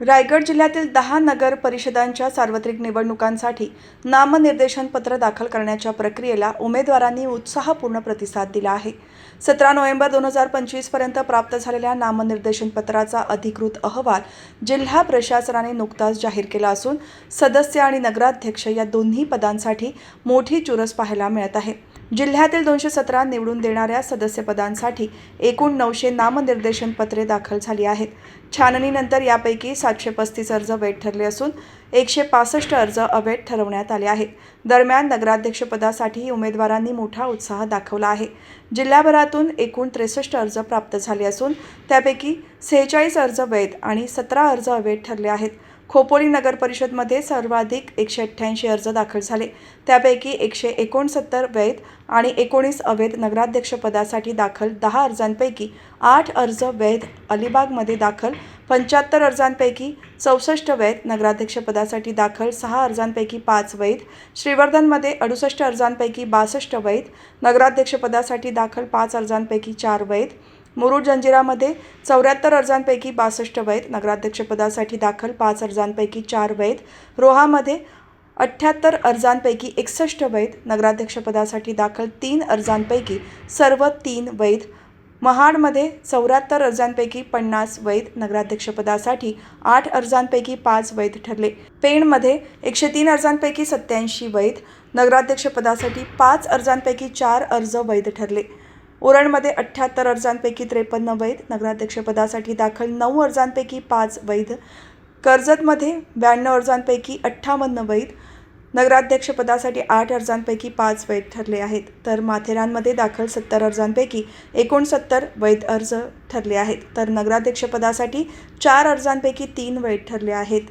रायगड जिल्ह्यातील दहा नगर परिषदांच्या सार्वत्रिक निवडणुकांसाठी नामनिर्देशन पत्र दाखल करण्याच्या प्रक्रियेला उमेदवारांनी उत्साहपूर्ण प्रतिसाद दिला आहे. सतरा नोव्हेंबर दोन हजार पंचवीसपर्यंत प्राप्त झालेल्या नामनिर्देशन पत्राचा अधिकृत अहवाल जिल्हा प्रशासनाने नुकताच जाहीर केला असून सदस्य आणि नगराध्यक्ष या दोन्ही पदांसाठी मोठी चुरस पाहायला मिळत आहे. जिल्ह्यातील दोनशे सतरा निवडून देणाऱ्या सदस्यपदांसाठी एकूण नऊशे नामनिर्देशन पत्रे दाखल झाली आहेत. छाननीनंतर यापैकी सातशे पस्तीस अर्ज वैध ठरले असून एकशे पासष्ट अर्ज अवैध ठरवण्यात आले आहेत. दरम्यान नगराध्यक्षपदासाठी उमेदवारांनी मोठा उत्साह दाखवला आहे. जिल्ह्याभरातून एकूण त्रेसष्ट अर्ज प्राप्त झाले असून त्यापैकी सेहेचाळीस अर्ज वैध आणि सतरा अर्ज अवैध ठरले आहेत. खोपोली नगर परिषदमध्ये सर्वाधिक एकशे अठ्ठ्याऐंशी अर्ज दाखल झाले. त्यापैकी एकशे एकोणसत्तर वैध आणि एकोणीस अवैध नगराध्यक्षपदासाठी दाखल दहा अर्जांपैकी आठ अर्ज वैध अलिबागमध्ये दाखल पंच्याहत्तर अर्जांपैकी चौसष्ट वैध नगराध्यक्षपदासाठी दाखल सहा अर्जांपैकी पाच वैध श्रीवर्धनमध्ये अडुसष्ट अर्जांपैकी बासष्ट वैध नगराध्यक्षपदासाठी दाखल पाच अर्जांपैकी चार वैध मुरुड जंजिरामध्ये चौऱ्याहत्तर अर्जांपैकी बासष्ट वैध नगराध्यक्षपदासाठी दाखल पाच अर्जांपैकी चार वैध रोहामध्ये अठ्ठ्याहत्तर अर्जांपैकी एकसष्ट वैध नगराध्यक्षपदासाठी दाखल तीन अर्जांपैकी सर्व तीन वैध महाडमध्ये चौऱ्याहत्तर अर्जांपैकी पन्नास वैध नगराध्यक्षपदासाठी आठ अर्जांपैकी पाच वैध ठरले. पेणमध्ये एकशे तीन अर्जांपैकी सत्याऐंशी वैध नगराध्यक्षपदासाठी पाच अर्जांपैकी चार अर्ज वैध ठरले. उरणमध्ये अठ्ठ्याहत्तर अर्जांपैकी त्रेपन्न वैध. नगराध्यक्षपदासाठी दाखल नऊ अर्जांपैकी पाच वैध. कर्जतमध्ये ब्याण्णव अर्जांपैकी अठ्ठावन्न वैध. नगराध्यक्षपदासाठी आठ अर्जांपैकी पाच वैध ठरले आहेत. तर माथेरानमध्ये दाखल सत्तर अर्जांपैकी एकोणसत्तर वैध अर्ज ठरले आहेत. तर नगराध्यक्षपदासाठी चार अर्जांपैकी तीन वैध ठरले आहेत.